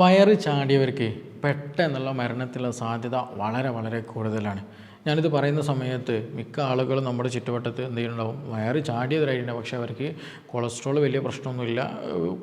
വയറ് ചാടിയവർക്ക് പെട്ടെന്നുള്ള മരണത്തിലുള്ള സാധ്യത വളരെ വളരെ കൂടുതലാണ്. ഞാനിത് പറയുന്ന സമയത്ത് മിക്ക ആളുകളും നമ്മുടെ ചുറ്റുവട്ടത്ത് എന്ത് ചെയ്യുന്നുണ്ടാവും? വയറ് ചാടിയതായിട്ടുണ്ട് പക്ഷേ അവർക്ക് കൊളസ്ട്രോൾ വലിയ പ്രശ്നമൊന്നുമില്ല.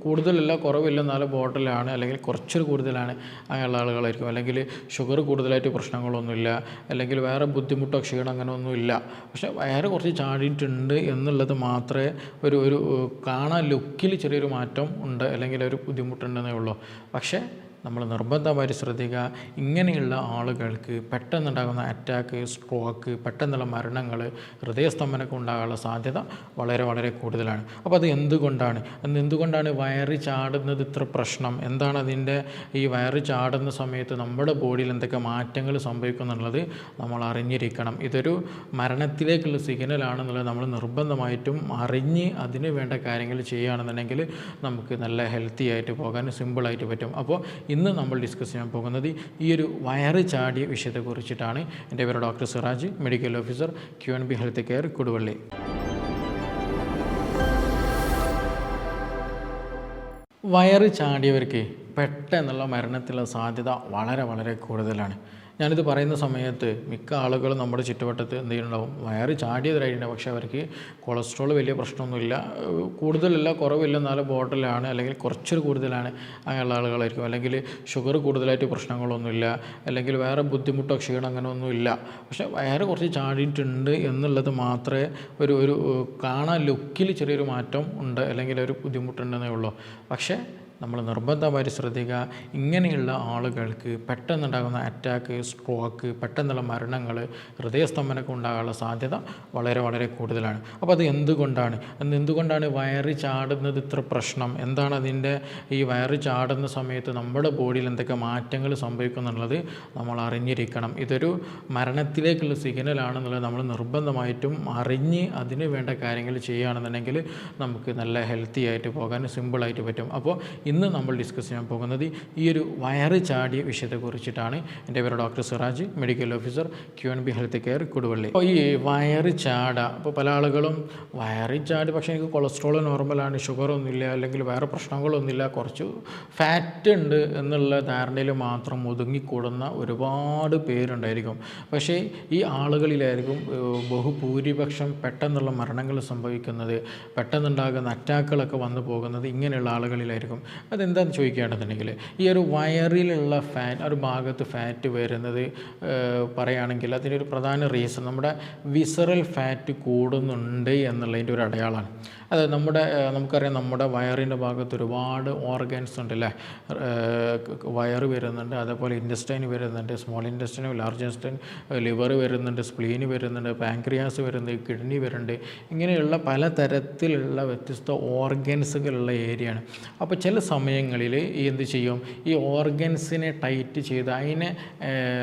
കൂടുതലല്ല കുറവില്ല എന്നാലും ബോട്ടിലാണ് അല്ലെങ്കിൽ കുറച്ചൊരു കൂടുതലാണ് അങ്ങനെയുള്ള ആളുകളായിരിക്കും. അല്ലെങ്കിൽ ഷുഗർ കൂടുതലായിട്ട് പ്രശ്നങ്ങളൊന്നുമില്ല. അല്ലെങ്കിൽ വേറെ ബുദ്ധിമുട്ടോ ക്ഷീണം അങ്ങനെ ഒന്നുമില്ല പക്ഷേ വയറ് കുറച്ച് ചാടിയിട്ടുണ്ട് എന്നുള്ളത് മാത്രമേ ഒരു ഒരു കാണാൻ ലുക്കിൽ ചെറിയൊരു മാറ്റം ഉണ്ട്. അല്ലെങ്കിൽ ഒരു ബുദ്ധിമുട്ടുണ്ടെന്നേ ഉള്ളൂ. പക്ഷേ നമ്മൾ നിർബന്ധമായിട്ട് ശ്രദ്ധിക്കുക ഇങ്ങനെയുള്ള ആളുകൾക്ക് പെട്ടെന്നുണ്ടാകുന്ന അറ്റാക്ക് സ്ട്രോക്ക് പെട്ടെന്നുള്ള മരണങ്ങൾ ഹൃദയസ്തംഭനമൊക്കെ ഉണ്ടാകാനുള്ള സാധ്യത വളരെ വളരെ കൂടുതലാണ്. അപ്പോൾ അത് എന്തുകൊണ്ടാണ്? എന്തുകൊണ്ടാണ് വയറ് ചാടുന്നത് ഇത്ര പ്രശ്നം? എന്താണ് അതിന്റെ ഈ വയറ് ചാടുന്ന സമയത്ത് നമ്മുടെ ബോഡിയിൽ എന്തൊക്കെ മാറ്റങ്ങൾ സംഭവിക്കുന്നുള്ളത് നമ്മൾ അറിഞ്ഞിരിക്കണം. ഇതൊരു മരണത്തിലേക്കുള്ള സിഗ്നലാണെന്നുള്ളത് നമ്മൾ നിർബന്ധമായിട്ടും അറിഞ്ഞ് അതിന് വേണ്ട കാര്യങ്ങൾ ചെയ്യുകയാണെന്നുണ്ടെങ്കിൽ നമുക്ക് നല്ല ഹെൽത്തി ആയിട്ട് പോകാൻ സിമ്പിളായിട്ട് പറ്റും. അപ്പോൾ ഇന്ന് നമ്മൾ ഡിസ്കസ് ചെയ്യാൻ പോകുന്നത് ഈ ഒരു വയറ് ചാടിയ വിഷയത്തെക്കുറിച്ചിട്ടാണ് എന്റെ പേര് doctor Siraj medical officer Q N B health care Koduvally. വയറ് ചാടിയവർക്ക് പെട്ടെന്നുള്ള മരണത്തിലുള്ള സാധ്യത വളരെ വളരെ കൂടുതലാണ്. ഞാനിത് പറയുന്ന സമയത്ത് മിക്ക ആളുകളും നമ്മുടെ ചുറ്റുവട്ടത്ത് എന്ത് ചെയ്യുന്നുണ്ടാവും? വയറ് ചാടിയതായിട്ടുണ്ട് പക്ഷേ അവർക്ക് കൊളസ്ട്രോൾ വലിയ പ്രശ്നമൊന്നുമില്ല. കൂടുതലല്ല കുറവില്ല എന്നാലും ബോട്ടിലാണ്. അല്ലെങ്കിൽ കുറച്ചൊരു കൂടുതലാണ് അങ്ങനെയുള്ള ആളുകളായിരിക്കും. അല്ലെങ്കിൽ ഷുഗർ കൂടുതലായിട്ട് പ്രശ്നങ്ങളൊന്നുമില്ല. അല്ലെങ്കിൽ വേറെ ബുദ്ധിമുട്ടോ ക്ഷീണം അങ്ങനെയൊന്നുമില്ല പക്ഷേ വയറ് കുറച്ച് ചാടിയിട്ടുണ്ട് എന്നുള്ളത് മാത്രമേ ഒരു ഒരു കാണാൻ ലുക്കിൽ ചെറിയൊരു മാറ്റം ഉണ്ട്. അല്ലെങ്കിൽ ഒരു ബുദ്ധിമുട്ടുണ്ടെന്നേ ഉള്ളൂ. പക്ഷേ നമ്മൾ നിർബന്ധമായിട്ട് ശ്രദ്ധിക്കുക. ഇങ്ങനെയുള്ള ആളുകൾക്ക് പെട്ടെന്നുണ്ടാകുന്ന അറ്റാക്ക് സ്ട്രോക്ക് പെട്ടെന്നുള്ള മരണങ്ങൾ ഹൃദയസ്തംഭനമൊക്കെ ഉണ്ടാകാനുള്ള സാധ്യത വളരെ വളരെ കൂടുതലാണ്. അപ്പോൾ അത് എന്തുകൊണ്ടാണ്? എന്തുകൊണ്ടാണ് വയറ് ചാടുന്നത് ഇത്ര പ്രശ്നം? എന്താണ് അതിന്റെ ഈ വയറ് ചാടുന്ന സമയത്ത് നമ്മുടെ ബോഡിയിൽ എന്തൊക്കെ മാറ്റങ്ങൾ സംഭവിക്കുന്നുള്ളത് നമ്മൾ അറിഞ്ഞിരിക്കണം. ഇതൊരു മരണത്തിലേക്കുള്ള സിഗ്നലാണെന്നുള്ളത് നമ്മൾ നിർബന്ധമായിട്ടും അറിഞ്ഞ് അതിന് വേണ്ട കാര്യങ്ങൾ ചെയ്യുകയാണെന്നുണ്ടെങ്കിൽ നമുക്ക് നല്ല ഹെൽത്തി ആയിട്ട് പോകാൻ സിമ്പിളായിട്ട് പറ്റും. അപ്പോൾ ഇന്ന് നമ്മൾ ഡിസ്കസ് ചെയ്യാൻ പോകുന്നത് ഈ ഒരു വയറ് ചാടിയ വിഷയത്തെക്കുറിച്ചിട്ടാണ്. എന്റെ പേര് doctor Siraj medical officer Q N B health care Koduvally. അപ്പോൾ ഈ വയറ് ചാട അപ്പോൾ പല ആളുകളും വയറ് ചാടി പക്ഷേ എനിക്ക് കൊളസ്ട്രോൾ നോർമലാണ് ഷുഗർ ഒന്നുമില്ല അല്ലെങ്കിൽ വേറെ പ്രശ്നങ്ങളൊന്നുമില്ല കുറച്ച് ഫാറ്റ് ഉണ്ട് എന്നുള്ള ധാരണയിൽ മാത്രം ഒതുങ്ങിക്കൂടുന്ന ഒരുപാട് പേരുണ്ടായിരിക്കും. പക്ഷേ ഈ ആളുകളിലായിരിക്കും ബഹുഭൂരിപക്ഷം പെട്ടെന്നുള്ള മരണങ്ങൾ സംഭവിക്കുന്നത് പെട്ടെന്നുണ്ടാകുന്ന അറ്റാക്കുകളൊക്കെ വന്നു പോകുന്നത് ഇങ്ങനെയുള്ള ആളുകളിലായിരിക്കും. അതെന്താണെന്ന് ചോദിക്കുകയാണെന്നുണ്ടെങ്കിൽ ഈ ഒരു വയറിലുള്ള ഫാൻ ഒരു ഭാഗത്ത് ഫാറ്റ് വരുന്നത് പറയുകയാണെങ്കിൽ പറയുകയാണെങ്കിൽ ഒരു പ്രധാന റീസൺ നമ്മുടെ വിസറൽ ഫാറ്റ് കൂടുന്നുണ്ട് എന്നുള്ളതിന്റെ ഒരു അടയാളമാണ്. അതായത് നമ്മുടെ നമുക്കറിയാം നമ്മുടെ വയറിന്റെ ഭാഗത്ത് ഒരുപാട് ഓർഗൻസ് ഉണ്ട് അല്ലേ വയറ് വരുന്നുണ്ട് അതേപോലെ ഇൻഡസ്റ്റൈൻ വരുന്നുണ്ട് small intestine large intestine liver വരുന്നുണ്ട് സ്പ്ലീന് വരുന്നുണ്ട് പാൻക്രിയാസ് വരുന്നുണ്ട് കിഡ്നി വരുന്നുണ്ട്. ഇങ്ങനെയുള്ള പലതരത്തിലുള്ള വ്യത്യസ്ത ഓർഗൻസുകളുള്ള ഏരിയയാണ്. അപ്പോൾ ചില സമയങ്ങളിൽ ഈ എന്ത് ചെയ്യും? ഈ ഓർഗൻസിനെ ടൈറ്റ് ചെയ്ത് അതിനെ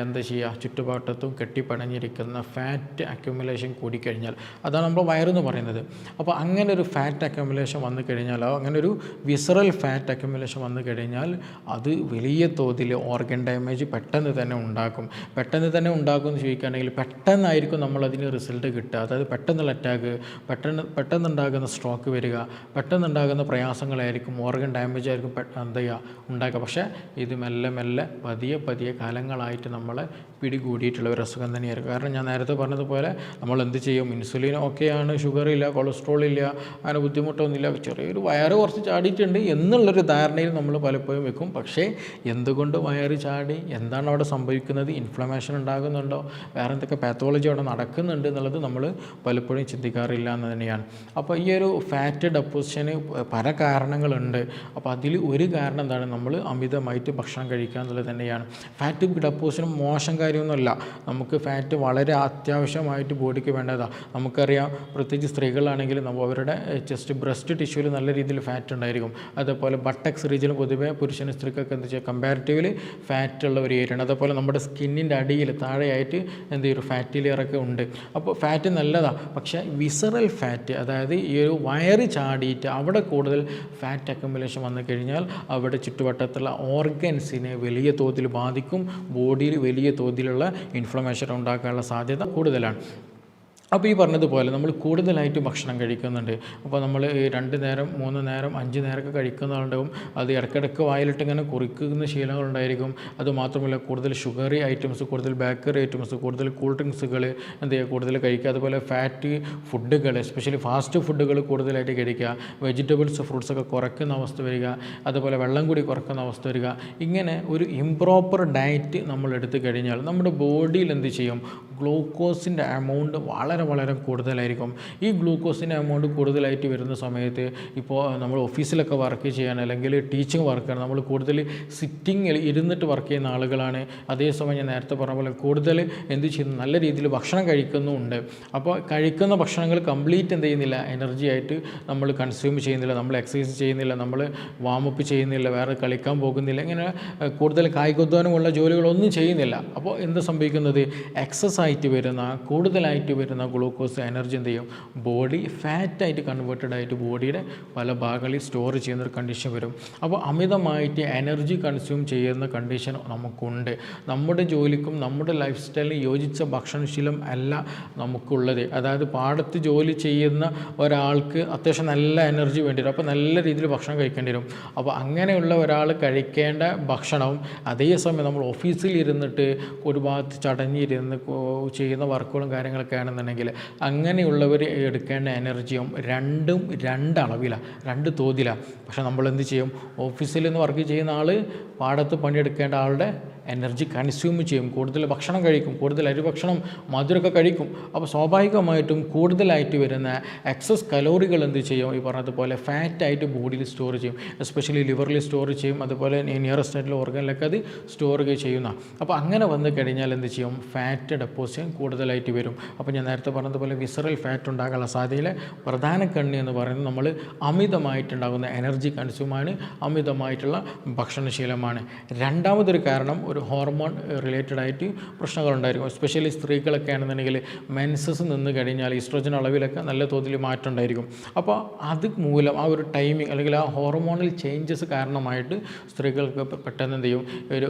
എന്താ ചെയ്യുക? ചുറ്റുപാട്ടത്തും കെട്ടിപ്പണഞ്ഞിരിക്കുന്ന ഫാറ്റ് അക്യുമുലേഷൻ കൂടിക്കഴിഞ്ഞാൽ അതാണ് നമ്മൾ വയറെന്ന് പറയുന്നത്. അപ്പോൾ അങ്ങനെ ഒരു ഫാറ്റ് അക്യുമുലേഷൻ വന്നു കഴിഞ്ഞാൽ അങ്ങനെ ഒരു വിസറൽ ഫാറ്റ് അക്യുമുലേഷൻ വന്നു കഴിഞ്ഞാൽ അത് വലിയ തോതിൽ ഓർഗൻ ഡാമേജ് പെട്ടെന്ന് തന്നെ ഉണ്ടാക്കും. പെട്ടെന്ന് തന്നെ ഉണ്ടാക്കും എന്ന് ചോദിക്കുകയാണെങ്കിൽ പെട്ടെന്നായിരിക്കും നമ്മളതിന് റിസൾട്ട് കിട്ടുക. അതായത് പെട്ടെന്നുള്ള അറ്റാക്ക് പെട്ടെന്ന് പെട്ടെന്നുണ്ടാകുന്ന സ്ട്രോക്ക് വരിക പെട്ടെന്നുണ്ടാകുന്ന പ്രയാസങ്ങളായിരിക്കും ഓർഗൻ ഡാമേജ് ആയിരിക്കും എന്താ ചെയ്യുക ഉണ്ടാക്കുക. പക്ഷേ ഇത് മെല്ലെ മെല്ലെ പതിയെ പതിയെ കാലങ്ങളായിട്ട് നമ്മളെ പിടികൂടിയിട്ടുള്ള ഒരു അസുഖം തന്നെയായിരിക്കും. കാരണം ഞാൻ നേരത്തെ പറഞ്ഞതുപോലെ നമ്മൾ എന്ത് ചെയ്യും? ഇൻസുലിൻ ഓക്കെയാണ് ഷുഗർ ഇല്ല കൊളസ്ട്രോൾ ഇല്ല അങ്ങനെ ബുദ്ധിമുട്ടൊന്നുമില്ല. ചെറിയൊരു വയറ് കുറച്ച് ചാടിയിട്ടുണ്ട് എന്നുള്ളൊരു ധാരണയിൽ നമ്മൾ പലപ്പോഴും വെക്കും. പക്ഷേ എന്തുകൊണ്ട് വയറ് ചാടി? എന്താണ് അവിടെ സംഭവിക്കുന്നത്? ഇൻഫ്ലമേഷൻ ഉണ്ടാകുന്നുണ്ടോ? വേറെ എന്തൊക്കെ പാത്തോളജി അവിടെ നടക്കുന്നുണ്ട് എന്നുള്ളത് നമ്മൾ പലപ്പോഴും ചിന്തിക്കാറില്ല എന്ന് തന്നെയാണ്. അപ്പോൾ ഈ ഒരു ഫാറ്റ് ഡെപ്പോസിഷന് പല കാരണങ്ങളുണ്ട്. അപ്പോൾ അതിൽ ഒരു കാരണം എന്താണ്? നമ്മൾ അമിതമായിട്ട് ഭക്ഷണം കഴിക്കുക എന്നുള്ളത് തന്നെയാണ്. ഫാറ്റ് ഡെപ്പോസിഷൻ മോശം കാര്യമൊന്നുമല്ല. നമുക്ക് ഫാറ്റ് വളരെ അത്യാവശ്യമായിട്ട് ബോഡിക്ക് വേണ്ടതാണ്. നമുക്കറിയാം പ്രത്യേകിച്ച് സ്ത്രീകളാണെങ്കിൽ നമ്മൾ അവരുടെ ചെസ്റ്റ് ബ്രസ്റ്റ് ടിഷ്യൂവിൽ നല്ല രീതിയിൽ ഫാറ്റ് ഉണ്ടായിരിക്കും. അതേപോലെ ബട്ടക്സ് റീജിയൻ പൊതുവേ പുരുഷന് സ്ത്രീക്കൊക്കെ എന്താ ചെയ്യുക കമ്പാരിറ്റീവ്ലി ഫാറ്റ് ഉള്ള ഒരു ഏരിയയാണ് അതേപോലെ നമ്മുടെ സ്കിന്നിന്റെ അടിയിൽ താഴെയായിട്ട് എന്ത് ചെയ്യും ഫാറ്റി ലെയറൊക്കെ ഉണ്ട്. അപ്പോൾ ഫാറ്റ് നല്ലതാണ് പക്ഷേ വിസറൽ ഫാറ്റ് അതായത് ഈ ഒരു വയറ് ചാടിയിട്ട് അവിടെ കൂടുതൽ ഫാറ്റ് അക്കമുലേഷൻ വന്നു കഴിഞ്ഞാൽ അവിടെ ചുറ്റുവട്ടത്തുള്ള ഓർഗൻസിനെ വലിയ തോതിൽ ബാധിക്കും. ബോഡിയിൽ വലിയ തോതിലുള്ള ഇൻഫ്ലമേഷൻ ഉണ്ടാക്കാനുള്ള സാധ്യത കൂടുതലാണ്. അപ്പോൾ ഈ പറഞ്ഞതുപോലെ നമ്മൾ കൂടുതലായിട്ട് ഭക്ഷണം കഴിക്കുന്നുണ്ട്. അപ്പോൾ നമ്മൾ രണ്ട് നേരം മൂന്ന് നേരം അഞ്ച് നേരമൊക്കെ കഴിക്കുന്ന അത് ഇടയ്ക്കിടയ്ക്ക് വായിലിട്ട് ഇങ്ങനെ കുറിക്കുന്ന ശീലങ്ങളുണ്ടായിരിക്കും അത് മാത്രമല്ല കൂടുതൽ ഷുഗറി ഐറ്റംസ് കൂടുതൽ ബേക്കറി ഐറ്റംസ് കൂടുതൽ കൂൾ ഡ്രിങ്ക്സുകൾ എന്ത് ചെയ്യുക കൂടുതൽ കഴിക്കുക. അതുപോലെ ഫാറ്റ് ഫുഡുകൾ എസ്പെഷ്യലി ഫാസ്റ്റ് ഫുഡുകൾ കൂടുതലായിട്ട് കഴിക്കുക. വെജിറ്റബിൾസ് ഫ്രൂട്ട്സൊക്കെ കുറയ്ക്കുന്ന അവസ്ഥ വരിക. അതുപോലെ വെള്ളം കൂടി കുറയ്ക്കുന്ന അവസ്ഥ വരിക. ഇങ്ങനെ ഒരു ഇംപ്രോപ്പർ ഡയറ്റ് നമ്മൾ എടുത്തു കഴിഞ്ഞാൽ നമ്മുടെ ബോഡിയിൽ എന്ത് ചെയ്യും? ഗ്ലൂക്കോസിന്റെ എമൗണ്ട് വളരെ വളരെ കൂടുതലായിരിക്കും. ഈ ഗ്ലൂക്കോസിന്റെ എമൗണ്ട് കൂടുതലായിട്ട് വരുന്ന സമയത്ത് ഇപ്പോൾ നമ്മൾ ഓഫീസിലൊക്കെ വർക്ക് ചെയ്യാൻ അല്ലെങ്കിൽ ടീച്ചിങ് വർക്കാണ് നമ്മൾ കൂടുതൽ സിറ്റിങ്ങിൽ ഇരുന്നിട്ട് വർക്ക് ചെയ്യുന്ന ആളുകളാണ്. അതേസമയം ഞാൻ നേരത്തെ പറഞ്ഞ പോലെ കൂടുതൽ എന്ത് ചെയ്യുന്നു? നല്ല രീതിയിൽ ഭക്ഷണം കഴിക്കുന്നുമുണ്ട് അപ്പോൾ കഴിക്കുന്ന ഭക്ഷണങ്ങൾ കംപ്ലീറ്റ് എന്ത് ചെയ്യുന്നില്ല? എനർജി ആയിട്ട് നമ്മൾ കൺസ്യൂം ചെയ്യുന്നില്ല. നമ്മൾ എക്സസൈസ് ചെയ്യുന്നില്ല. നമ്മൾ വാമപ്പ് ചെയ്യുന്നില്ല. വേറെ കളിക്കാൻ പോകുന്നില്ല. ഇങ്ങനെ കൂടുതൽ കായികോദ്ധാനമുള്ള ജോലികളൊന്നും ചെയ്യുന്നില്ല. അപ്പോൾ എന്ത് സംഭവിക്കുന്നത്? എക്സസ് ആയിട്ട് വരുന്ന കൂടുതലായിട്ട് വരുന്ന ഗ്ലൂക്കോസ് എനർജി എന്ത് ചെയ്യും? ബോഡി ഫാറ്റായിട്ട് കൺവേർട്ടഡ് ആയിട്ട് ബോഡിയുടെ പല ഭാഗങ്ങളിൽ സ്റ്റോർ ചെയ്യുന്ന ഒരു കണ്ടീഷൻ വരും. അപ്പോൾ അമിതമായിട്ട് എനർജി കൺസ്യൂം ചെയ്യുന്ന കണ്ടീഷൻ നമുക്കുണ്ട്. നമ്മുടെ ജോലിക്കും നമ്മുടെ ലൈഫ് സ്റ്റൈലിന് യോജിച്ച ഭക്ഷണശീലം അല്ല നമുക്കുള്ളത്. അതായത് പാടത്ത് ജോലി ചെയ്യുന്ന ഒരാൾക്ക് അത്യാവശ്യം നല്ല എനർജി വേണ്ടി വരും. അപ്പോൾ നല്ല രീതിയിൽ ഭക്ഷണം കഴിക്കേണ്ടി വരും. അപ്പോൾ അങ്ങനെയുള്ള ഒരാൾ കഴിക്കേണ്ട ഭക്ഷണവും അതേസമയം നമ്മൾ ഓഫീസിൽ ഇരുന്നിട്ട് ഒരു ഭാഗത്ത് ചടഞ്ഞിരുന്ന് ചെയ്യുന്ന വർക്കുകളും കാര്യങ്ങളൊക്കെ ആണെന്നുണ്ടെങ്കിൽ അങ്ങനെയുള്ളവർ എടുക്കേണ്ട എനർജിയും രണ്ടും രണ്ടളവിലാണ് രണ്ട് തോതിലാണ് പക്ഷേ നമ്മൾ എന്ത് ചെയ്യും? ഓഫീസിൽ നിന്ന് വർക്ക് ചെയ്യുന്ന ആൾ പാടത്ത് പണിയെടുക്കേണ്ട ആളുടെ എനർജി കൺസ്യൂം ചെയ്യും കൂടുതൽ ഭക്ഷണം കഴിക്കും കൂടുതൽ അരിഭക്ഷണം മധുരമൊക്കെ കഴിക്കും. അപ്പോൾ സ്വാഭാവികമായിട്ടും കൂടുതലായിട്ട് വരുന്ന എക്സസ് കലോറികൾ എന്ത് ചെയ്യും? ഈ പറഞ്ഞതുപോലെ ഫാറ്റായിട്ട് ബോഡിയിൽ സ്റ്റോർ ചെയ്യും. എസ്പെഷ്യലി ലിവറിൽ സ്റ്റോർ ചെയ്യും. അതുപോലെ നിയറസ്റ്റ് ആയിട്ടുള്ള ഓർഗനിലൊക്കെ അത് സ്റ്റോർ ചെയ്യുന്ന. അപ്പോൾ അങ്ങനെ വന്നു കഴിഞ്ഞാൽ എന്ത് ചെയ്യും? ഫാറ്റ് ഡെപ്പോസിഷൻ കൂടുതലായിട്ട് വരും. അപ്പോൾ ഞാൻ നേരത്തെ പറഞ്ഞതുപോലെ വിസറൽ ഫാറ്റ് ഉണ്ടാകാനുള്ള സാധ്യതയിലെ പ്രധാന കണ്ണി എന്ന് പറയുന്നത് നമ്മൾ അമിതമായിട്ടുണ്ടാകുന്ന എനർജി കൺസ്യൂമാണ് അമിതമായിട്ടുള്ള ഭക്ഷണശീലമാണ്. രണ്ടാമതൊരു കാരണം ഒരു ഹോർമോൺ റിലേറ്റഡ് ആയിട്ട് പ്രശ്നങ്ങളുണ്ടായിരിക്കും. എസ്പെഷ്യലി സ്ത്രീകളൊക്കെ ആണെന്നുണ്ടെങ്കിൽ മെൻസസ് നിന്ന് കഴിഞ്ഞാൽ ഈസ്ട്രോജൻ അളവിലൊക്കെ നല്ല തോതിൽ മാറ്റം ഉണ്ടായിരിക്കും അപ്പോൾ അത് മൂലം ആ ഒരു ടൈമിംഗ് അല്ലെങ്കിൽ ആ ഹോർമോണൽ ചേഞ്ചസ് കാരണമായിട്ട് സ്ത്രീകൾക്ക് പെട്ടെന്ന് എന്ത് ചെയ്യും? ഒരു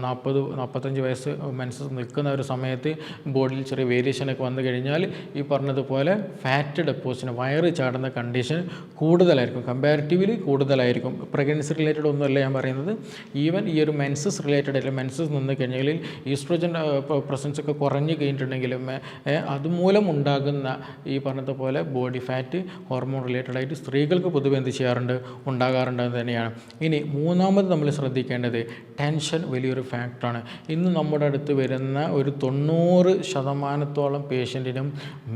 നാൽപ്പത് നാൽപ്പത്തഞ്ച് വയസ്സ് മെൻസസ് നിൽക്കുന്ന ഒരു സമയത്ത് ബോഡിയിൽ ചെറിയ വേരിയേഷനൊക്കെ വന്നു കഴിഞ്ഞാൽ ഈ പറഞ്ഞതുപോലെ ഫാറ്റ് ഡെപ്പോസിന് വയറ് ചാടുന്ന കണ്ടീഷൻ കൂടുതലായിരിക്കും. കമ്പാരിറ്റീവ്ലി കൂടുതലായിരിക്കും. പ്രഗ്നൻസി റിലേറ്റഡ് ഒന്നുമല്ല ഞാൻ പറയുന്നത്. ഈവൻ ഈ ഒരു മെൻസസ് റിലേറ്റഡ് മെൻസസ് നിന്ന് കഴിഞ്ഞാൽ ഈസ്ട്രോജൻ പ്രസൻസ് ഒക്കെ കുറഞ്ഞു കഴിഞ്ഞിട്ടുണ്ടെങ്കിലും അതുമൂലം ഉണ്ടാകുന്ന ഈ പറഞ്ഞതുപോലെ ബോഡി ഫാറ്റ് ഹോർമോൺ റിലേറ്റഡ് ആയിട്ട് സ്ത്രീകൾക്ക് പൊതുവെ എന്ത് ചെയ്യാറുണ്ട്? ഉണ്ടാകാറുണ്ട് എന്ന് തന്നെയാണ്. ഇനി മൂന്നാമത് നമ്മൾ ശ്രദ്ധിക്കേണ്ടത് ടെൻഷൻ വലിയൊരു ഫാക്ടറാണ് ഇന്ന് നമ്മുടെ അടുത്ത് വരുന്ന ഒരു തൊണ്ണൂറ് ശതമാനത്തോളം പേഷ്യന്റിനും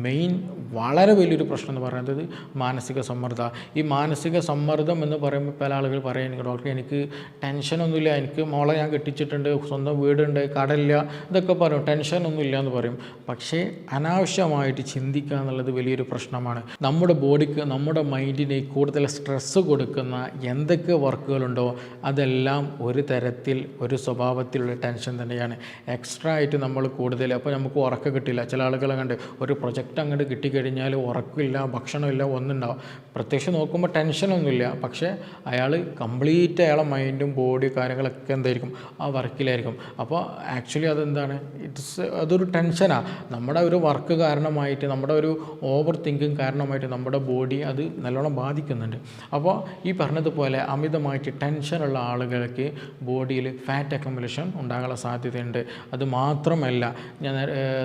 മെയിൻ വളരെ വലിയൊരു പ്രശ്നം എന്ന് പറയുന്നത് മാനസിക സമ്മർദ്ദം. ഈ മാനസിക സമ്മർദ്ദം എന്ന് പറയുമ്പോൾ പല ആളുകൾ പറയും ഡോക്ടർ എനിക്ക് ടെൻഷനൊന്നുമില്ല എനിക്ക് മോളെ ഞാൻ കെട്ടിച്ചിട്ടുണ്ട് സ്വന്തം വീടുണ്ട് കടലില്ല ഇതൊക്കെ പറയും. ടെൻഷനൊന്നും ഇല്ല എന്ന് പറയും. പക്ഷേ അനാവശ്യമായിട്ട് ചിന്തിക്കുക എന്നുള്ളത് വലിയൊരു പ്രശ്നമാണ്. നമ്മുടെ ബോഡിക്ക് നമ്മുടെ മൈൻഡിന് കൂടുതൽ സ്ട്രെസ്സ് കൊടുക്കുന്ന എന്തൊക്കെ വർക്കുകളുണ്ടോ അതെല്ലാം ഒരു തരത്തിൽ ഒരു സ്വഭാവത്തിലുള്ള ടെൻഷൻ തന്നെയാണ്. എക്സ്ട്രാ ആയിട്ട് നമ്മൾ കൂടുതൽ അപ്പോൾ നമുക്ക് ഉറക്കം കിട്ടില്ല. ചില ആളുകളെ കണ്ട് ഒരു പ്രൊജക്റ്റ് അങ്ങോട്ട് കിട്ടിക്കഴിഞ്ഞാൽ ഉറക്കമില്ല ഭക്ഷണമില്ല ഒന്നുണ്ടാവും. പ്രത്യക്ഷം നോക്കുമ്പോൾ ടെൻഷനൊന്നുമില്ല. പക്ഷേ അയാൾ കംപ്ലീറ്റ് അയാളെ മൈൻഡും ബോഡി കാര്യങ്ങളൊക്കെ എന്തായിരിക്കും? ആ വർക്കിലായിരിക്കും. അപ്പോൾ ആക്ച്വലി അതെന്താണ്? ഇറ്റ്സ് അതൊരു ടെൻഷനാണ് നമ്മുടെ ഒരു വർക്ക് കാരണമായിട്ട് നമ്മുടെ ഒരു ഓവർ തിങ്കിങ് കാരണമായിട്ട് നമ്മുടെ ബോഡി അത് നല്ലോണം ബാധിക്കുന്നുണ്ട്. അപ്പോൾ ഈ പറഞ്ഞതുപോലെ അമിതമായിട്ട് ടെൻഷനുള്ള ആളുകൾക്ക് ബോഡിയിൽ ഫാറ്റ് അക്കമുലേഷൻ ഉണ്ടാകാനുള്ള സാധ്യതയുണ്ട്. അത് മാത്രമല്ല ഞാൻ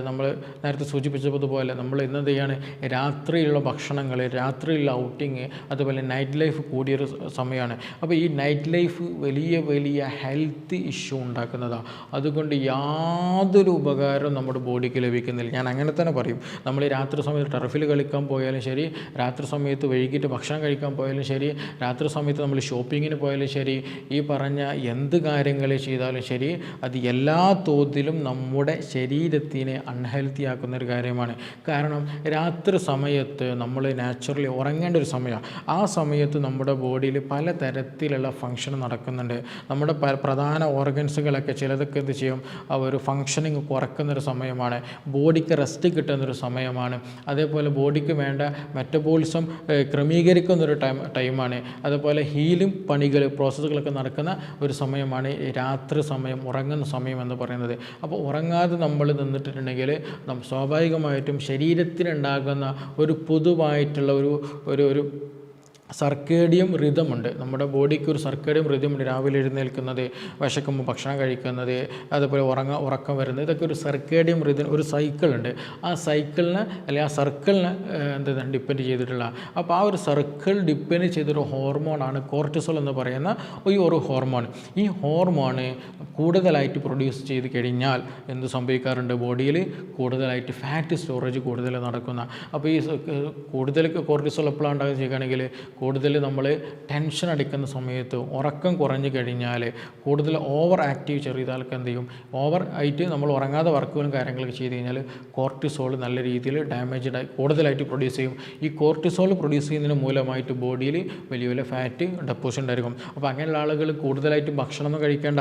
നമ്മൾ നേരത്തെ സൂചിപ്പിച്ചതുപോലെ നമ്മൾ എന്ത് ചെയ്യാണ്? രാത്രിയിലുള്ള ഭക്ഷണങ്ങൾ രാത്രിയിലുള്ള ഔട്ടിങ് അതുപോലെ നൈറ്റ് ലൈഫ് കൂടിയൊരു സമയമാണ്. അപ്പോൾ ഈ നൈറ്റ് ലൈഫ് വലിയ വലിയ ഹെൽത്ത് ഇഷ്യൂ ഉണ്ടാക്കുന്നതാണ് അതുകൊണ്ട് യാതൊരു ഉപകാരവും നമ്മുടെ ബോഡിക്ക് ലഭിക്കുന്നില്ല. ഞാൻ അങ്ങനെ തന്നെ പറയും. നമ്മൾ രാത്രി സമയത്ത് ടർഫിൽ കളിക്കാൻ പോയാലും ശരി രാത്രി സമയത്ത് വൈകിട്ട് ഭക്ഷണം കഴിക്കാൻ പോയാലും ശരി രാത്രി സമയത്ത് നമ്മൾ ഷോപ്പിങ്ങിന് പോയാലും ശരി ഈ പറഞ്ഞ എന്ത് കാര്യങ്ങൾ ചെയ്താലും ശരി അത് എല്ലാ തോതിലും നമ്മുടെ ശരീരത്തിനെ അൺഹെൽത്തി ആക്കുന്ന ഒരു കാര്യമാണ്. കാരണം രാത്രി സമയത്ത് നമ്മൾ നാച്ചുറലി ഉറങ്ങേണ്ട ഒരു സമയമാണ് ആ സമയത്ത് നമ്മുടെ ബോഡിയിൽ പല തരത്തിലുള്ള ഫങ്ഷൻ നടക്കുന്നുണ്ട്. നമ്മുടെ പ്രധാന ഓർഗൻസുകൾ മസിൽസുകളൊക്കെ ചിലതൊക്കെ എന്ത് ചെയ്യും? ഒരു ഫങ്ഷനിങ് കുറക്കുന്നൊരു സമയമാണ്. ബോഡിക്ക് റെസ്റ്റ് കിട്ടുന്നൊരു സമയമാണ്. അതേപോലെ ബോഡിക്ക് വേണ്ട മെറ്റബോളിസം ക്രമീകരിക്കുന്നൊരു ടൈം ടൈമാണ്. അതുപോലെ ഹീലിംഗ് പണികൾ പ്രോസസ്സുകളൊക്കെ നടക്കുന്ന ഒരു സമയമാണ്. രാത്രി സമയം ഉറങ്ങുന്ന സമയം എന്ന് പറയുന്നത്. അപ്പോൾ ഉറങ്ങാതെ നമ്മൾ നിന്നിട്ടുണ്ടെങ്കിൽ നാം സ്വാഭാവികമായിട്ടും ശരീരത്തിനുണ്ടാകുന്ന ഒരു പൊതുവായിട്ടുള്ള ഒരു ഒരു സർക്കേഡിയം റിതമുണ്ട്. നമ്മുടെ ബോഡിക്ക് ഒരു സർക്കേഡിയം റിതമുണ്ട്. രാവിലെ എഴുന്നേൽക്കുന്നത് വിശക്കുമ്പോൾ ഭക്ഷണം കഴിക്കുന്നത് അതുപോലെ ഉറങ്ങ ഉറക്കം വരുന്നത്. ഇതൊക്കെ ഒരു സർക്കേഡിയം റിതം ഒരു സൈക്കിളുണ്ട്. ആ സൈക്കിളിന് അല്ലെങ്കിൽ ആ സർക്കിളിന് എന്താണ് ഡിപ്പെൻഡ് ചെയ്തിട്ടുള്ള അപ്പോൾ ആ ഒരു സർക്കിൾ ഡിപ്പെൻഡ് ചെയ്തൊരു ഹോർമോണാണ് കോർട്ടിസോൾ എന്ന് പറയുന്ന ഈ ഒരു ഹോർമോൺ. ഈ ഹോർമോണ് കൂടുതലായിട്ട് പ്രൊഡ്യൂസ് ചെയ്ത് കഴിഞ്ഞാൽ എന്ത് സംഭവിക്കാറുണ്ട്? ബോഡിയിൽ കൂടുതലായിട്ട് ഫാറ്റ് സ്റ്റോറേജ് കൂടുതൽ നടക്കുന്ന. അപ്പോൾ ഈ കൂടുതൽ കോർട്ടിസോൾ എപ്പോഴാണ് ഉണ്ടാകുക ചെയ്യുകയാണെങ്കിൽ കൂടുതൽ നമ്മൾ ടെൻഷൻ അടിക്കുന്ന സമയത്ത് ഉറക്കം കുറഞ്ഞു കഴിഞ്ഞാൽ കൂടുതൽ ഓവർ ആക്റ്റീവ് ചെറിയ ആൾക്ക് എന്ത് ചെയ്യും? ഓവർ ആയിട്ട് നമ്മൾ ഉറങ്ങാതെ വർക്കുകളും കാര്യങ്ങളൊക്കെ ചെയ്ത് കഴിഞ്ഞാൽ കോർട്ടിസോൾ നല്ല രീതിയിൽ ഡാമേജ്ഡ് ആയി കൂടുതലായിട്ട് പ്രൊഡ്യൂസ് ചെയ്യും. ഈ കോർട്ടിസോൾ പ്രൊഡ്യൂസ് ചെയ്യുന്നതിന് മൂലമായിട്ട് ബോഡിയിൽ വലിയ വലിയ ഫാറ്റ് ഡെപ്പോസിറ്റ് ഉണ്ടായിരിക്കും. അപ്പോൾ അങ്ങനെയുള്ള ആളുകൾ കൂടുതലായിട്ട് ഭക്ഷണമൊന്നും കഴിക്കേണ്ട.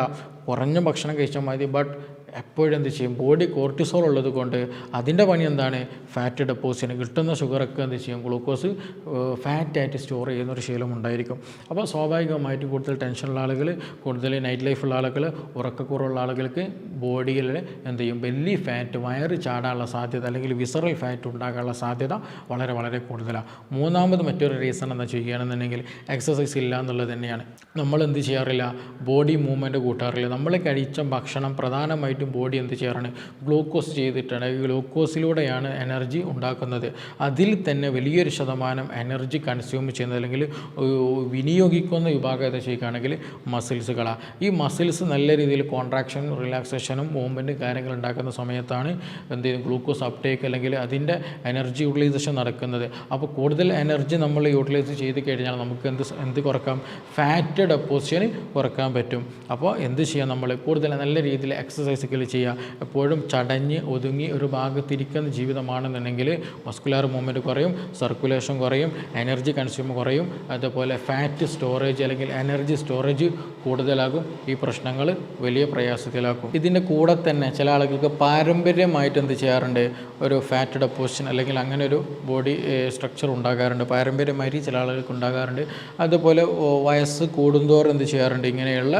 കുറഞ്ഞ ഭക്ഷണം കഴിച്ചാൽ മതി. ബട്ട് എപ്പോഴും എന്ത് ചെയ്യും? ബോഡി കോർട്ടിസോൾ ഉള്ളത് കൊണ്ട് അതിന്റെ പണി എന്താണ്? ഫാറ്റ് ഡെപ്പോസിന് കിട്ടുന്ന ഷുഗറൊക്കെ എന്ത് ചെയ്യും? ഗ്ലൂക്കോസ് ഫാറ്റായിട്ട് സ്റ്റോർ ചെയ്യുന്ന ഒരു ശീലം ഉണ്ടായിരിക്കും. അപ്പോൾ സ്വാഭാവികമായിട്ട് കൂടുതൽ ടെൻഷനുള്ള ആളുകൾ കൂടുതൽ നൈറ്റ് ലൈഫുള്ള ആളുകൾ ഉറക്കക്കുറവുള്ള ആളുകൾക്ക് ബോഡിയിൽ എന്ത് ചെയ്യും? ബെല്ലി ഫാറ്റ് വയറ് ചാടാനുള്ള സാധ്യത അല്ലെങ്കിൽ വിസറൽ ഫാറ്റ് ഉണ്ടാകാനുള്ള സാധ്യത വളരെ വളരെ കൂടുതലാണ്. മൂന്നാമത് മറ്റൊരു റീസൺ എന്താ ചെയ്യുകയാണെന്നുണ്ടെങ്കിൽ എക്സസൈസ് ഇല്ല എന്നുള്ളത് തന്നെയാണ്. നമ്മൾ എന്ത് ചെയ്യാറില്ല? ബോഡി മൂവ്മെന്റ് കൂട്ടാറില്ല. നമ്മൾ കഴിച്ച ഭക്ഷണം പ്രധാനമായിട്ടും ബോഡി എന്ത് ചെയ്യാറാണ്? ഗ്ലൂക്കോസ് ചെയ്തിട്ടാണ്. ഗ്ലൂക്കോസിലൂടെയാണ് എനർജി ഉണ്ടാക്കുന്നത്. അതിൽ തന്നെ വലിയൊരു ശതമാനം എനർജി കൺസ്യൂം ചെയ്യുന്നത്. അല്ലെങ്കിൽ വിനിയോഗിക്കുന്ന വിഭാഗം ഏതാ ചെയ്യുകയാണെങ്കിൽ മസിൽസുകളാണ് ഈ മസിൽസ് നല്ല രീതിയിൽ കോൺട്രാക്ഷനും റിലാക്സേഷനും മൂവ്മെന്റും കാര്യങ്ങൾ ഉണ്ടാക്കുന്ന സമയത്താണ് എന്ത് ചെയ്യും ഗ്ലൂക്കോസ് അപ്ടേക്ക് അല്ലെങ്കിൽ അതിന്റെ എനർജി യൂട്ടിലൈസേഷൻ നടക്കുന്നത്. അപ്പോൾ കൂടുതൽ എനർജി നമ്മൾ യൂട്ടിലൈസ് ചെയ്ത് കഴിഞ്ഞാൽ നമുക്ക് എന്ത് എന്ത് കുറക്കാം? ഫാറ്റ് ഡെപ്പോസിഷൻ കുറയ്ക്കാൻ പറ്റും. അപ്പോൾ എന്ത് ചെയ്യാം നമ്മൾ? കൂടുതൽ നല്ല രീതിയിൽ എക്സസൈസുകൾ ചെയ്യുക. എപ്പോഴും ചടഞ്ഞ് ഒതുങ്ങി ഒരു ഭാഗത്തിരിക്കുന്ന ജീവിതമാണെന്നുണ്ടെങ്കിൽ മസ്കുലാർ മൂവ്മെന്റ് കുറയും സർക്കുലേഷൻ കുറയും എനർജി കൺസ്യൂം കുറയും. അതുപോലെ ഫാറ്റ് സ്റ്റോറേജ് അല്ലെങ്കിൽ എനർജി സ്റ്റോറേജ് കൂടുതലാകും. ഈ പ്രശ്നങ്ങൾ വലിയ പ്രയാസത്തിലാക്കും. ഇതിന്റെ കൂടെ തന്നെ ചില ആളുകൾക്ക് പാരമ്പര്യമായിട്ട് എന്ത് ചെയ്യാറുണ്ട്? ഒരു ഫാറ്റ് ഡെപ്പോസിഷൻ അല്ലെങ്കിൽ അങ്ങനെ ഒരു ബോഡി സ്ട്രക്ചർ ഉണ്ടാകാറുണ്ട്. പാരമ്പര്യമായിട്ട് ചില ആളുകൾക്ക് ഉണ്ടാകാറുണ്ട്. അതുപോലെ വയസ്സ് കൂടുന്തോറും എന്ത് ചെയ്യാറുണ്ട്? ഇങ്ങനെയുള്ള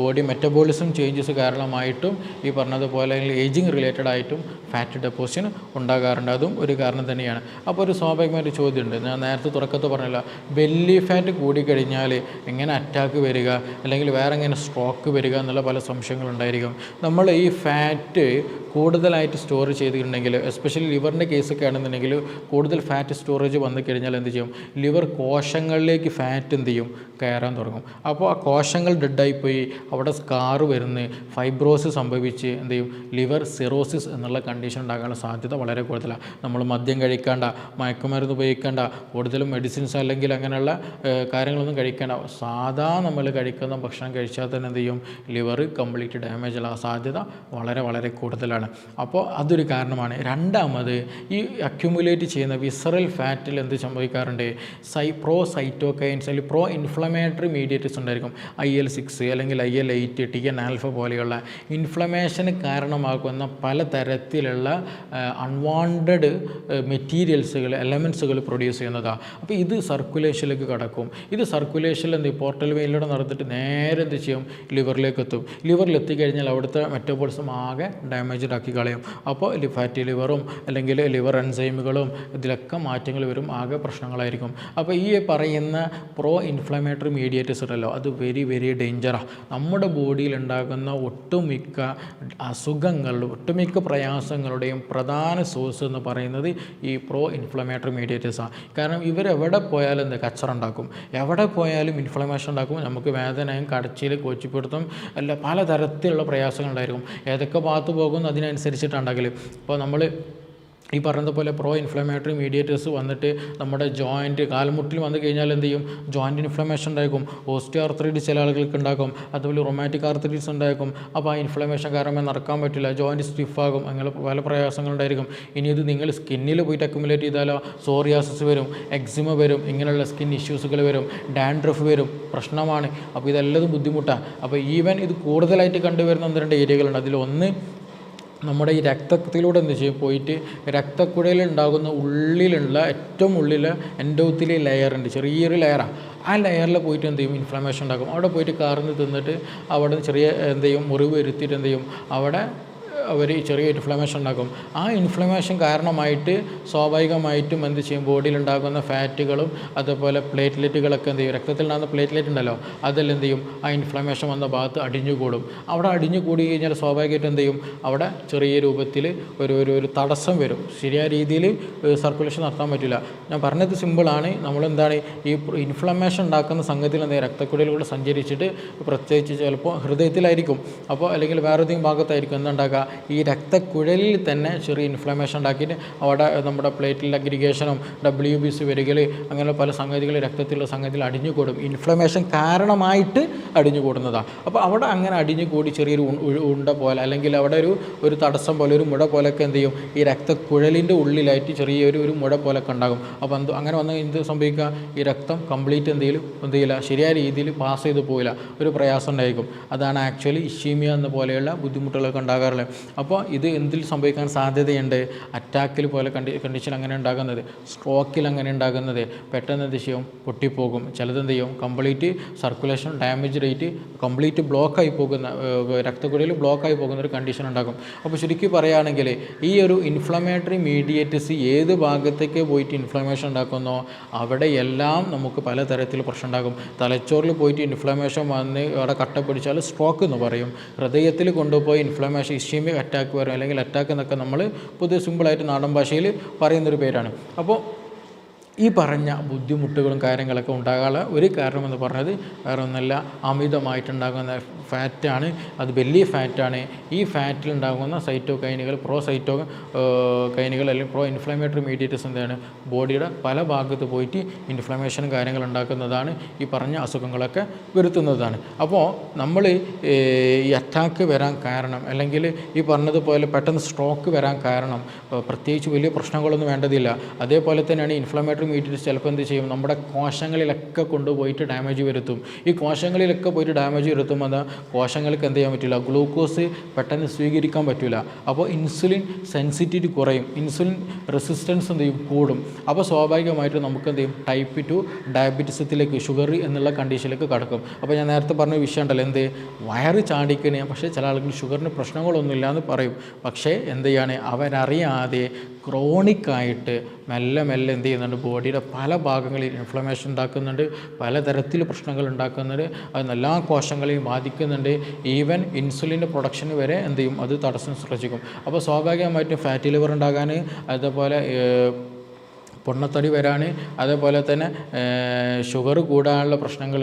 ബോഡി മെറ്റബോളിസം ചേഞ്ചസ് കാരണമായിട്ടും ഈ പറഞ്ഞതുപോലെ ഏജിങ് റിലേറ്റഡ് ആയിട്ടും ഫാറ്റ് ഡെപ്പോസിഷൻ ഉണ്ടാകാറുണ്ട്. അതും ഒരു കാരണം തന്നെയാണ്. അപ്പോൾ ഒരു സ്വാഭാവികമായിട്ട് ചോദ്യമുണ്ട്. ഞാൻ നേരത്തെ തുടക്കത്ത് പറഞ്ഞില്ല ബെല്ലി ഫാറ്റ് കൂടിക്കഴിഞ്ഞാൽ എങ്ങനെ അറ്റാക്ക് വരിക? അല്ലെങ്കിൽ വേറെ എങ്ങനെ സ്ട്രോക്ക് വരിക എന്നുള്ള പല സംശയങ്ങളുണ്ടായിരിക്കും നമ്മൾ ഈ ഫാറ്റ് കൂടുതലായിട്ട് സ്റ്റോർ ചെയ്തിട്ടുണ്ടെങ്കിൽ എസ്പെഷ്യലി ലിവറിന്റെ കേസൊക്കെ ആണെന്നുണ്ടെങ്കിൽ കൂടുതൽ ഫാറ്റ് സ്റ്റോറേജ് വന്നു കഴിഞ്ഞാൽ എന്ത് ചെയ്യും? ലിവർ കോശങ്ങളിലേക്ക് ഫാറ്റ് എന്ത് ചെയ്യും? കയറാൻ തുടങ്ങും. അപ്പോൾ ആ കോശങ്ങൾ ഡെഡായിപ്പോയി അവിടെ സ്കാറ് വരുന്ന് ഫൈബ്രോസ് സംഭവിച്ച് എന്ത് ചെയ്യും? ലിവർ സിറോസിസ് എന്നുള്ള കണ്ടീഷൻ ഉണ്ടാകാനുള്ള സാധ്യത വളരെ കൂടുതലാണ് നമ്മൾ മദ്യം കഴിക്കേണ്ട മയക്കുമരുന്ന് ഉപയോഗിക്കേണ്ട കൂടുതലും മെഡിസിൻസ് അല്ലെങ്കിൽ അങ്ങനെയുള്ള കാര്യങ്ങളൊന്നും കഴിക്കേണ്ട. സാധാ നമ്മൾ കഴിക്കുന്ന ഭക്ഷണം കഴിച്ചാൽ തന്നെ എന്ത് ചെയ്യും? ലിവർ കംപ്ലീറ്റ് ഡാമേജ് ഉള്ള സാധ്യത വളരെ വളരെ കൂടുതലാണ്. അപ്പോൾ അതൊരു കാരണമാണ്. രണ്ടാമത് ഈ അക്യുമുലേറ്റ് ചെയ്യുന്ന വിസറൽ ഫാറ്റിൽ എന്ത് സംഭവിക്കാറുണ്ട്? സൈ പ്രോ സൈറ്റോകൈൻസ് അല്ലെങ്കിൽ പ്രോ ഇൻഫ്ലമേറ്ററി മീഡിയേറ്റേഴ്സ് ഉണ്ടായിരിക്കും. ഐ എൽ സിക്സ് അല്ലെങ്കിൽ I L eight T N alpha പോലെയുള്ള ഇൻഫ്ലമേഷന് കാരണമാകുന്ന പലതരത്തിലുള്ള അൺവാണ്ടഡ് മെറ്റീരിയൽസുകൾ എലമെൻസുകൾ പ്രൊഡ്യൂസ് ചെയ്യുന്നതാണ് അപ്പോൾ ഇത് സർക്കുലേഷനിലേക്ക് കടക്കും. ഇത് സർക്കുലേഷനിൽ എന്ത് പോർട്ടൽ വെയിലൂടെ നടന്നിട്ട് നേരെ എന്ത് ചെയ്യും? ലിവറിലേക്ക് എത്തും. ലിവറിൽ എത്തിക്കഴിഞ്ഞാൽ അവിടുത്തെ മെറ്റബോളിസം ആകെ ഡാമേജ്ഡ് ആക്കി കളയും. അപ്പോൾ ഫാറ്റി ലിവറും അല്ലെങ്കിൽ ലിവർ എൻസൈമുകളും ഇതിലൊക്കെ മാറ്റങ്ങൾ വരും ആകെ പ്രശ്നങ്ങളായിരിക്കും. അപ്പോൾ ഈ പറയുന്ന പ്രോ ഇൻഫ്ലമേറ്ററി മീഡിയേറ്റേഴ്സ് ഉണ്ടല്ലോ അത് വെരി വെരി ഡേഞ്ചറാണ് നമ്മുടെ ബോഡിയിൽ ഉണ്ടാകുന്ന ഒട്ടുമിക്ക അസുഖങ്ങളുടെ ഒട്ടുമിക്ക പ്രയാസങ്ങളുടെയും പ്രധാന സോഴ്സ് എന്ന് പറയുന്നത് ഈ പ്രോ ഇൻഫ്ലമേറ്ററി മീഡിയേറ്റേഴ്സാണ് കാരണം ഇവരെവിടെ പോയാലും എന്താ കച്ചറ ഉണ്ടാക്കും. എവിടെ പോയാലും ഇൻഫ്ലമേഷൻ ഉണ്ടാക്കും. നമുക്ക് വേദനയും കടച്ചിൽ കൊച്ചിപ്പിടുത്തം അല്ല പലതരത്തിലുള്ള പ്രയാസങ്ങളുണ്ടായിരിക്കും ഏതൊക്കെ ഭാഗത്ത് പോകുന്നു അതിനനുസരിച്ചിട്ടുണ്ടെങ്കിൽ ഇപ്പോൾ നമ്മൾ ഈ പറഞ്ഞതുപോലെ പ്രോ ഇൻഫ്ലമേറ്ററി മീഡിയേറ്റേഴ്സ് വന്നിട്ട് നമ്മുടെ ജോയിന്റ് കാൽമുട്ടിൽ വന്നു കഴിഞ്ഞാൽ എന്ത് ചെയ്യും? ജോയിന്റ് ഇൻഫ്ലമേഷൻ ഉണ്ടാക്കും ഓസ്റ്റിയോ ആർത്രൈറ്റിസ് ചില ആളുകൾക്ക് ഉണ്ടാക്കും. അതുപോലെ റൊമാറ്റിക് ആർത്രൈറ്റിസ് ഉണ്ടാക്കും അപ്പോൾ ആ ഇൻഫ്ലമേഷൻ കാരണം നടക്കാൻ പറ്റില്ല. ജോയിന്റ് സ്റ്റിഫാകും അങ്ങനെ പല പ്രയാസങ്ങളുണ്ടായിരിക്കും ഇനി ഇത് നിങ്ങൾ സ്കിന്നിൽ പോയിട്ട് അക്യുമുലേറ്റ് ചെയ്താലോ? സോറിയാസിസ് വരും. എക്സിമ വരും. ഇങ്ങനെയുള്ള സ്കിൻ ഇഷ്യൂസുകൾ വരും. ഡാൻഡ്രഫ് വരും. പ്രശ്നമാണ്. അപ്പോൾ ഇതെല്ലാം ബുദ്ധിമുട്ടാണ് അപ്പോൾ ഈവൻ ഇത് കൂടുതലായിട്ട് കണ്ടുവരുന്ന ഒന്ന് രണ്ട് ഏരിയകളുണ്ട് അതിലൊന്ന് നമ്മുടെ ഈ രക്തത്തിലൂടെ എന്ത് ചെയ്യും? പോയിട്ട് രക്തക്കുഴയിൽ ഉണ്ടാകുന്ന ഉള്ളിലുള്ള ഏറ്റവും ഉള്ളിൽ എൻഡോത്തിലെ ലെയർ ഉണ്ട് ചെറിയൊരു ലെയറാണ് ആ ലെയറിൽ പോയിട്ട് എന്ത് ചെയ്യും? ഇൻഫ്ലമേഷൻ ഉണ്ടാക്കും അവിടെ പോയിട്ട് കാർന്ന് തിന്നിട്ട് അവിടെ ചെറിയ എന്ത് ചെയ്യും? മുറിവ് വരുത്തിയിട്ട് എന്ത് ചെയ്യും? അവിടെ അവർ ചെറിയ ഇൻഫ്ലമേഷൻ ഉണ്ടാക്കും. ആ ഇൻഫ്ലമേഷൻ കാരണമായിട്ട് സ്വാഭാവികമായിട്ടും എന്ത് ചെയ്യും? ബോഡിയിൽ ഉണ്ടാകുന്ന ഫാറ്റുകളും അതുപോലെ പ്ലേറ്റ്ലെറ്റുകളൊക്കെ എന്ത് ചെയ്യും? രക്തത്തിൽ ഉണ്ടാകുന്ന പ്ലേറ്റ്ലെറ്റ് ഉണ്ടല്ലോ അതെല്ലാം എന്ത് ചെയ്യും? ആ ഇൻഫ്ലമേഷൻ വന്ന ഭാഗത്ത് അടിഞ്ഞുകൂടും. അവിടെ അടിഞ്ഞുകൂടി കഴിഞ്ഞാൽ സ്വാഭാവികമായിട്ട് എന്ത് ചെയ്യും? അവിടെ ചെറിയ രൂപത്തിൽ ഒരു ഒരു ഒരു തടസ്സം വരും. ശരിയായ രീതിയിൽ സർക്കുലേഷൻ നടത്താൻ പറ്റില്ല. ഞാൻ പറഞ്ഞത് സിമ്പിളാണ് നമ്മളെന്താണ് ഈ ഇൻഫ്ലമേഷൻ ഉണ്ടാക്കുന്ന സംഗതിയിൽ എന്ത് രക്തക്കുഴലിലൂടെ സഞ്ചരിച്ചിട്ട് പ്രത്യേകിച്ച് ചിലപ്പോൾ ഹൃദയത്തിലായിരിക്കും. അപ്പോൾ അല്ലെങ്കിൽ വേറെ ഏതെങ്കിലും ഭാഗത്തായിരിക്കും എന്തുണ്ടാക്കുക ഈ രക്തക്കുഴലിൽ തന്നെ ചെറിയ ഇൻഫ്ലമേഷൻ ഉണ്ടാക്കിയിട്ട് അവിടെ നമ്മുടെ പ്ലേറ്റിൽ അഗ്രിഗേഷനും ഡബ്ല്യു ബി സി വരികൾ അങ്ങനെ പല സംഗതികൾ രക്തത്തിലുള്ള സംഗതികൾ അടിഞ്ഞു കൂടും ഇൻഫ്ലമേഷൻ കാരണമായിട്ട് അടിഞ്ഞു കൂടുന്നതാണ് അപ്പോൾ അവിടെ അങ്ങനെ അടിഞ്ഞു കൂടി ചെറിയൊരു ഉണ്ട പോലെ അല്ലെങ്കിൽ അവിടെ ഒരു ഒരു തടസ്സം പോലെ ഒരു മുട പോലെയൊക്കെ എന്ത് ചെയ്യും? ഈ രക്തക്കുഴലിന്റെ ഉള്ളിലായിട്ട് ചെറിയൊരു ഒരു മുട പോലെയൊക്കെ ഉണ്ടാകും. അപ്പോൾ എന്ത് അങ്ങനെ വന്ന എന്ത് സംഭവിക്കുക? ഈ രക്തം കംപ്ലീറ്റ് എന്തെങ്കിലും എന്ത് ചെയ്യില്ല ശരിയായ രീതിയിൽ പാസ് ചെയ്ത് പോയില്ല ഒരു പ്രയാസം ഉണ്ടായിരിക്കും. അതാണ് ആക്ച്വലി ഇഷീമിയ എന്ന പോലെയുള്ള ബുദ്ധിമുട്ടുകളൊക്കെ ഉണ്ടാകാറുള്ളത്. അപ്പോൾ ഇത് എന്തിൽ സംഭവിക്കാൻ സാധ്യതയുണ്ട്? അറ്റാക്കിൽ പോലെ കണ്ടി കണ്ടീഷൻ അങ്ങനെ ഉണ്ടാകുന്നത്. സ്ട്രോക്കിൽ അങ്ങനെ ഉണ്ടാകുന്നത്. പെട്ടെന്ന് എന്ത് ചെയ്യും? പൊട്ടിപ്പോകും. ചിലത് എന്ത് ചെയ്യും? Complete circulation damage rate complete ബ്ലോക്കായി പോകുന്ന രക്തക്കുഴിയിൽ ബ്ലോക്കായി പോകുന്ന ഒരു കണ്ടീഷൻ ഉണ്ടാകും. അപ്പോൾ ശരിക്കും പറയുകയാണെങ്കിൽ ഈ ഒരു ഇൻഫ്ലമേറ്ററി മീഡിയേറ്റസ് ഏത് ഭാഗത്തേക്ക് പോയിട്ട് ഇൻഫ്ലമേഷൻ ഉണ്ടാക്കുന്നോ അവിടെ എല്ലാം നമുക്ക് പലതരത്തിൽ പ്രശ്നം ഉണ്ടാകും. തലച്ചോറിൽ പോയിട്ട് ഇൻഫ്ലമേഷൻ വന്ന് അവിടെ കട്ട പിടിച്ചാൽ സ്ട്രോക്ക് എന്ന് പറയും. ഹൃദയത്തിൽ കൊണ്ടുപോയി ഇൻഫ്ലമേഷൻ ഇഷ്യമി അറ്റാക്ക് വരും അല്ലെങ്കിൽ അറ്റാക്ക് എന്നൊക്കെ നമ്മൾ പൊതുവെ സിമ്പിളായിട്ട് നാടൻ ഭാഷയിൽ പറയുന്നൊരു പേരാണ്. അപ്പോൾ ഈ പറഞ്ഞ ബുദ്ധിമുട്ടുകളും കാര്യങ്ങളൊക്കെ ഉണ്ടാകാനുള്ള ഒരു കാരണമെന്ന് പറഞ്ഞത് വേറെ ഒന്നല്ല അമിതമായിട്ടുണ്ടാകുന്ന ഫാറ്റാണ്. അത് വലിയ ഫാറ്റാണ്. ഈ ഫാറ്റിൽ ഉണ്ടാകുന്ന സൈറ്റോകൈനുകൾ പ്രോ സൈറ്റോ കൈനുകൾ അല്ലെങ്കിൽ പ്രോ ഇൻഫ്ലമേറ്ററി മീഡിയേറ്റേഴ്സ് എന്താണ്? ബോഡിയുടെ പല ഭാഗത്ത് പോയിട്ട് ഇൻഫ്ലമേഷനും കാര്യങ്ങൾ ഉണ്ടാക്കുന്നതാണ്. ഈ പറഞ്ഞ അസുഖങ്ങളൊക്കെ വരുത്തുന്നതാണ്. അപ്പോൾ നമ്മൾ ഈ അറ്റാക്ക് വരാൻ കാരണം അല്ലെങ്കിൽ ഈ പറഞ്ഞതുപോലെ പെട്ടെന്ന് സ്ട്രോക്ക് വരാൻ കാരണം പ്രത്യേകിച്ച് വലിയ പ്രശ്നങ്ങളൊന്നും വേണ്ടതില്ല. അതേപോലെ തന്നെയാണ് ഇൻഫ്ലമേറ്ററി മീഡിയേറ്റേഴ്സ് ചിലപ്പോൾ എന്ത് ചെയ്യും? നമ്മുടെ കോശങ്ങളിലൊക്കെ കൊണ്ടുപോയിട്ട് ഡാമേജ് വരുത്തും. ഈ കോശങ്ങളിലൊക്കെ പോയിട്ട് ഡാമേജ് വരുത്തുമ്പോൾ എന്താ? കോശങ്ങൾക്ക് എന്ത് ചെയ്യാൻ പറ്റില്ല? ഗ്ലൂക്കോസ് പെട്ടെന്ന് സ്വീകരിക്കാൻ പറ്റില്ല അപ്പോൾ ഇൻസുലിൻ സെൻസിറ്റിവിറ്റി കുറയും. ഇൻസുലിൻ റെസിസ്റ്റൻസ് എന്ത് ചെയ്യും? കൂടും. അപ്പോൾ സ്വാഭാവികമായിട്ട് നമുക്ക് എന്ത് ചെയ്യും? ടൈപ്പ് ടു ഡയബറ്റീസത്തിലേക്ക് ഷുഗർ എന്നുള്ള കണ്ടീഷനിലേക്ക് കടക്കും. അപ്പോൾ ഞാൻ നേരത്തെ പറഞ്ഞ വിഷയം ഉണ്ടല്ലോ എന്ത്? വയറ് ചാടിക്കണേ പക്ഷേ ചില ആളുകൾ ഷുഗറിന് പ്രശ്നങ്ങളൊന്നുമില്ല എന്ന് പറയും. പക്ഷേ എന്ത് ചെയ്യാണ്? അവരറിയാതെ ക്രോണിക്കായിട്ട് മെല്ലെ മെല്ലെ എന്ത് ചെയ്യുന്നുണ്ട്? ബോഡിയുടെ പല ഭാഗങ്ങളിൽ ഇൻഫ്ലമേഷൻ ഉണ്ടാക്കുന്നുണ്ട് പലതരത്തിൽ പ്രശ്നങ്ങൾ ഉണ്ടാക്കുന്നുണ്ട് അത് എല്ലാ കോശങ്ങളെയും ബാധിക്കുന്നുണ്ട്. ഈവൻ ഇൻസുലിന്റെ പ്രൊഡക്ഷന് വരെ എന്ത് ചെയ്യും? അത് തടസ്സം സൃഷ്ടിക്കും. അപ്പോൾ സ്വാഭാവികമായിട്ടും ഫാറ്റി ലിവർ ഉണ്ടാകാൻ അതേപോലെ പൊണ്ണത്തടി വരാൻ അതേപോലെ തന്നെ ഷുഗർ കൂടാനുള്ള പ്രശ്നങ്ങൾ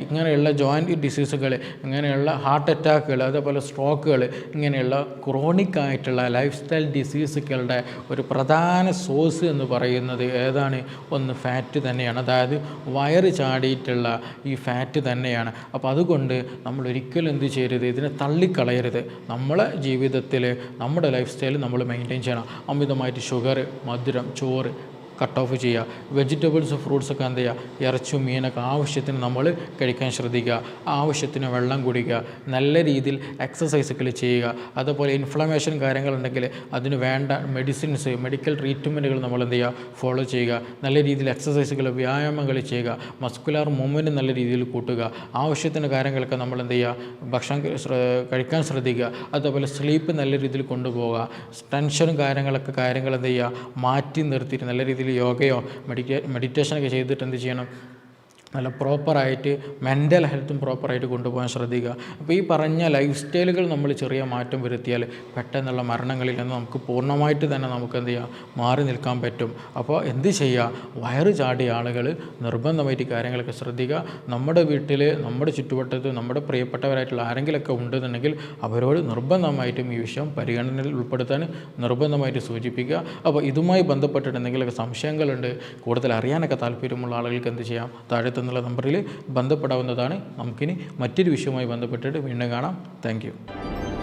ഇങ്ങനെയുള്ള ജോയിന്റ് ഡിസീസുകൾ ഇങ്ങനെയുള്ള ഹാർട്ട് അറ്റാക്കുകൾ അതേപോലെ സ്ട്രോക്കുകൾ ഇങ്ങനെയുള്ള ക്രോണിക് ആയിട്ടുള്ള ലൈഫ് സ്റ്റൈൽ ഡിസീസുകളുടെ ഒരു പ്രധാന സോഴ്സ് എന്ന് പറയുന്നത് ഏതാണ്? ഒന്ന് ഫാറ്റ് തന്നെയാണ്. അതായത് വയറ് ചാടിയിട്ടുള്ള ഈ ഫാറ്റ് തന്നെയാണ്. അപ്പോൾ അതുകൊണ്ട് നമ്മൾ ഒരിക്കലും എന്ത് ചെയ്യരുത്? ഇതിനെ തള്ളിക്കളയരുത്. നമ്മളെ ജീവിതത്തിൽ നമ്മുടെ ലൈഫ് സ്റ്റൈൽ നമ്മൾ മെയിന്റെയിൻ ചെയ്യണം. അമിതമായിട്ട് ഷുഗർ മധുരം ചോറ് കട്ട് ഓഫ് ചെയ്യുക. വെജിറ്റബിൾസ് ഫ്രൂട്ട്സ് ഒക്കെ എന്ത് ചെയ്യുക? ഇറച്ചും മീനൊക്കെ ആവശ്യത്തിന് നമ്മൾ കഴിക്കാൻ ശ്രദ്ധിക്കുക. ആവശ്യത്തിന് വെള്ളം കുടിക്കുക. നല്ല രീതിയിൽ എക്സസൈസുകൾ ചെയ്യുക. അതുപോലെ ഇൻഫ്ലമേഷൻ കാര്യങ്ങളുണ്ടെങ്കിൽ അതിന് വേണ്ട മെഡിസിൻസ് മെഡിക്കൽ ട്രീറ്റ്മെന്റുകൾ നമ്മൾ എന്ത് ചെയ്യുക? ഫോളോ ചെയ്യുക. നല്ല രീതിയിൽ എക്സസൈസുകൾ വ്യായാമങ്ങൾ ചെയ്യുക. മസ്കുലാർ മൂവ്മെന്റ് നല്ല രീതിയിൽ കൂട്ടുക. ആവശ്യത്തിന് കാര്യങ്ങളൊക്കെ നമ്മൾ എന്ത് ചെയ്യുക? ഭക്ഷണം കഴിക്കാൻ ശ്രദ്ധിക്കുക. അതുപോലെ സ്ലീപ്പ് നല്ല രീതിയിൽ കൊണ്ടുപോകുക ടെൻഷനും കാര്യങ്ങളൊക്കെ കാര്യങ്ങൾ എന്ത് ചെയ്യുക? മാറ്റി നിർത്തിയിട്ട് നല്ല രീതിയിൽ യോഗയോ മെഡിറ്റേ മെഡിറ്റേഷനൊക്കെ ചെയ്തിട്ട് എന്ത് ചെയ്യണം? നല്ല പ്രോപ്പറായിട്ട് മെന്റൽ ഹെൽത്തും പ്രോപ്പറായിട്ട് കൊണ്ടുപോകാൻ ശ്രദ്ധിക്കുക. അപ്പോൾ ഈ പറഞ്ഞ ലൈഫ് സ്റ്റൈലുകൾ നമ്മൾ ചെറിയ മാറ്റം വരുത്തിയാൽ പെട്ടെന്നുള്ള മരണങ്ങളിൽ നിന്ന് നമുക്ക് പൂർണമായിട്ട് തന്നെ നമുക്ക് എന്ത് ചെയ്യാം? മാറി നിൽക്കാൻ പറ്റും. അപ്പോൾ എന്ത് ചെയ്യുക? വയറ് ചാടിയ ആളുകൾ നിർബന്ധമായിട്ട് കാര്യങ്ങളൊക്കെ ശ്രദ്ധിക്കുക. നമ്മുടെ വീട്ടിൽ നമ്മുടെ ചുറ്റുവട്ടത്ത് നമ്മുടെ പ്രിയപ്പെട്ടവരായിട്ടുള്ള ആരെങ്കിലുമൊക്കെ ഉണ്ടെന്നുണ്ടെങ്കിൽ അവരോട് നിർബന്ധമായിട്ടും ഈ വിഷയം പരിഗണനയിൽ ഉൾപ്പെടുത്താൻ നിർബന്ധമായിട്ട് സൂചിപ്പിക്കുക. അപ്പോൾ ഇതുമായി ബന്ധപ്പെട്ടിട്ട് എന്തെങ്കിലുമൊക്കെ സംശയങ്ങളുണ്ട് കൂടുതൽ അറിയാനൊക്കെ താല്പര്യമുള്ള ആളുകൾക്ക് എന്ത് ചെയ്യാം? താഴെ തന്നുള്ള നമ്പറിൽ ബന്ധപ്പെടാവുന്നതാണ്. നമുക്കിനി മറ്റൊരു വിഷയവുമായി ബന്ധപ്പെട്ടിട്ട് വീണ്ടും കാണാം. താങ്ക്